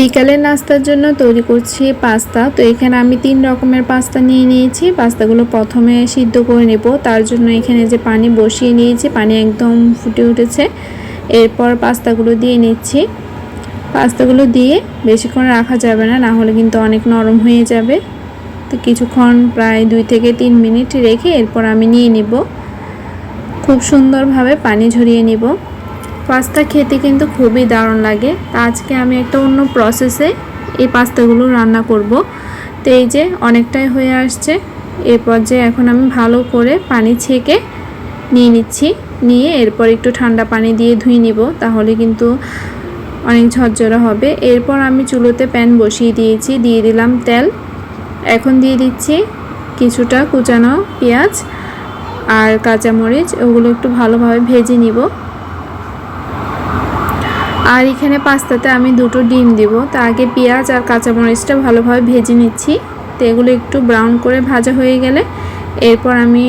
বিকালের নাস্তার জন্য তৈরি করছি পাস্তা। তো এখানে আমি তিন রকমের পাস্তা নিয়ে নিয়েছি। পাস্তাগুলো প্রথমে সিদ্ধ করে নেব। তার জন্য এখানে যে পানি বসিয়ে নিয়েছি, পানি একদম ফুটে উঠেছে। এরপর পাস্তাগুলো দিয়ে নিচ্ছি। পাস্তাগুলো দিয়ে বেশিক্ষণ রাখা যাবে না না হলে কিন্তু অনেক নরম হয়ে যাবে। তো কিছুক্ষণ প্রায় দুই থেকে তিন মিনিট রেখে এরপর আমি নিয়ে নিব। খুব সুন্দরভাবে পানি ঝরিয়ে নিব। পাস্তা খেতে কিন্তু খুবই দারুণ লাগে। তা আজকে আমি একটা অন্য প্রসেসে এই পাস্তাগুলো রান্না করব। তো এই যে অনেকটাই হয়ে আসছে। এ পর্যায়ে এখন আমি ভালো করে পানি ছেঁকে নিয়ে নিচ্ছি। নিয়ে এরপর একটু ঠান্ডা পানি দিয়ে ধুয়ে নিব, তাহলে কিন্তু অনেক ঝরঝরা হবে। এরপর আমি চুলোতে প্যান বসিয়ে দিয়েছি, দিয়ে দিলাম তেল। এখন দিয়ে দিচ্ছি কিছুটা কুচানো পেঁয়াজ আর কাঁচামরিচ। ওগুলো একটু ভালোভাবে ভেজে নিব। আর এখানে পাস্তাতে আমি দুটো ডিম দিব। তা আগে পেঁয়াজ আর কাঁচামরিচটা ভালোভাবে ভেজে নিচ্ছি। তো এগুলো একটু ব্রাউন করে ভাজা হয়ে গেলে এরপর আমি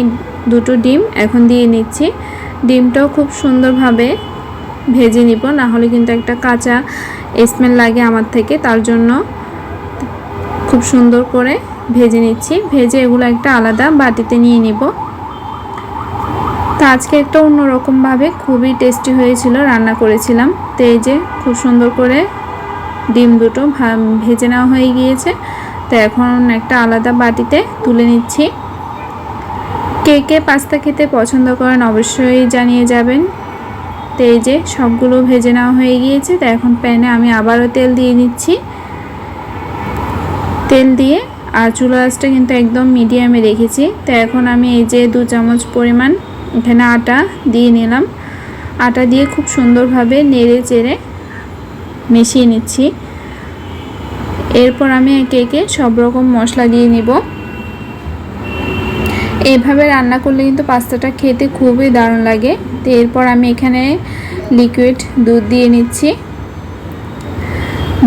দুটো ডিম এখন দিয়ে নিচ্ছি। ডিমটাও খুব সুন্দরভাবে ভেজে নিব, না হলে কিন্তু একটা কাঁচা স্মেল লাগে আমার থেকে। তার জন্য খুব সুন্দর করে ভেজে নিচ্ছি। ভেজে এগুলো একটা আলাদা বাটিতে নিয়ে নিব। তো আজকে একটা অন্যরকমভাবে খুবই টেস্টি হয়েছিল, রান্না করেছিলাম। তো এই যে খুব সুন্দর করে ডিম দুটো ভেজে নেওয়া হয়ে গিয়েছে। তো এখন একটা আলাদা বাটিতে তুলে নিচ্ছি। কে কে পাস্তা খেতে পছন্দ করেন অবশ্যই জানিয়ে যাবেন। তো এই যে সবগুলো ভেজে নেওয়া হয়ে গিয়েছে, তো এখন প্যানে আমি আবারও তেল দিয়ে নিচ্ছি। তেল দিয়ে আর চুলা আঁচটা কিন্তু একদম মিডিয়ামে রেখেছি। তো এখন আমি এই যে দু চামচ পরিমাণ এখানে আটা দিয়ে নিলাম। আটা দিয়ে খুব সুন্দরভাবে নেড়ে চেড়ে মিশিয়ে নিচ্ছি। এরপর আমি একে একে সব রকম মশলা দিয়ে নিব। এইভাবে রান্না করলে কিন্তু পাস্তাটা খেতে খুবই দারুণ লাগে। তো এরপর আমি এখানে লিকুইড দুধ দিয়ে নিচ্ছি।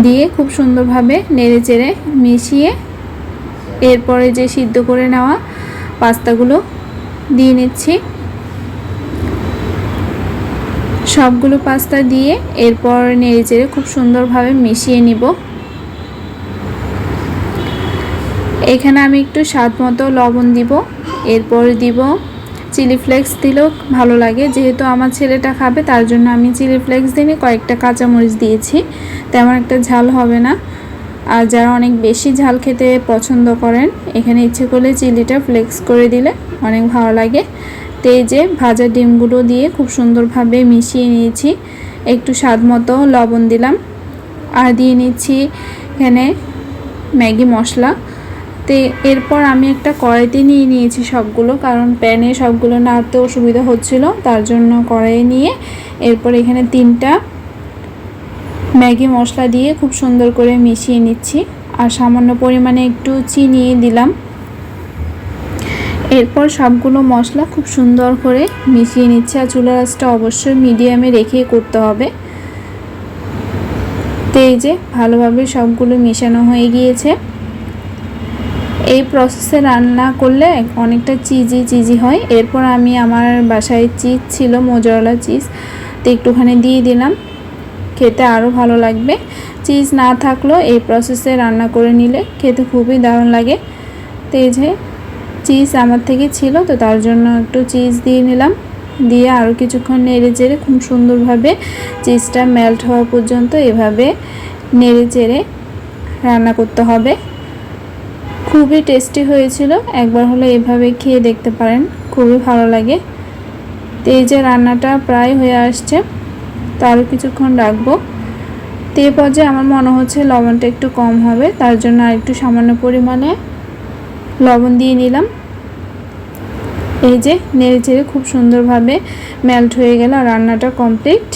দিয়ে খুব সুন্দরভাবে নেড়ে চেড়ে মিশিয়ে এরপরে যে সিদ্ধ করে নেওয়া পাস্তাগুলো দিয়ে নিচ্ছি। সবগুলো পাস্তা দিয়ে এরপর নেড়ে চেড়ে খুব সুন্দরভাবে মিশিয়ে নিব। এখানে আমি একটু স্বাদ মতো লবণ দিব। এরপর দিব চিলি ফ্লেক্স দিলেও ভালো লাগে। যেহেতু আমার ছেলেটা খাবে, তার জন্য আমি চিলি ফ্লেক্স দিনে কয়েকটা কাঁচামরিচ দিয়েছি। তেমন একটা ঝাল হবে না। আর যারা অনেক বেশি ঝাল খেতে পছন্দ করেন, এখানে ইচ্ছে করলে চিলিটা ফ্লেক্স করে দিলে অনেক ভালো লাগে। তো এই যে ভাজা ডিমগুলো দিয়ে খুব সুন্দরভাবে মিশিয়ে নিয়েছি। একটু স্বাদ মতো লবণ দিলাম। আর দিয়ে নিচ্ছি এখানে ম্যাগি মশলা। তো এরপর আমি একটা কড়াইতে নিয়ে নিয়েছি সবগুলো, কারণ প্যানে সবগুলো নাড়তে অসুবিধা হচ্ছিল, তার জন্য কড়াইয়ে নিয়ে এরপর এখানে তিনটা ম্যাগি মশলা দিয়ে খুব সুন্দর করে মিশিয়ে নিচ্ছি। আর সামান্য পরিমাণে একটু চিনি দিলাম। এরপর সবগুলো মশলা খুব সুন্দর করে মিশিয়ে নিচ্ছে আর চুলা আঁচটা অবশ্যই মিডিয়ামে রেখে করতে হবে। তো এই যে ভালোভাবে সবগুলো মেশানো হয়ে গিয়েছে। এই প্রসেসে রান্না করলে অনেকটা চিজি চিজি হয়। এরপর আমি আমার বাসায় চিজ ছিল মোজরলা চিজ তো একটুখানি দিয়ে দিলাম। খেতে আরও ভালো লাগবে। চিজ না থাকলেও এই প্রসেসে রান্না করে নিলে খেতে খুবই দারুণ লাগে। তো এই যে চিজ আমার থেকে ছিল, তো তার জন্য একটু চিজ দিয়ে নিলাম। দিয়ে আরও কিছুক্ষণ নেড়ে চেড়ে খুব সুন্দরভাবে চিজটা মেল্ট হওয়া পর্যন্ত এভাবে নেড়ে চেড়ে রান্না করতে হবে। খুবই টেস্টি হয়েছিল, একবার হলে এভাবে খেয়ে দেখতে পারেন, খুবই ভালো লাগে। তো এই যে রান্নাটা প্রায় হয়ে আসছে, তো আরও কিছুক্ষণ রাখব। তো এই পর্যায়ে আমার মনে হচ্ছে লবণটা একটু কম হবে, তার জন্য আর একটু সামান্য পরিমাণে লবণ দিয়ে নিলাম। এই যে নেড়ে চেড়ে খুব সুন্দরভাবে মেল্ট হয়ে গেল রান্নাটা কমপ্লিট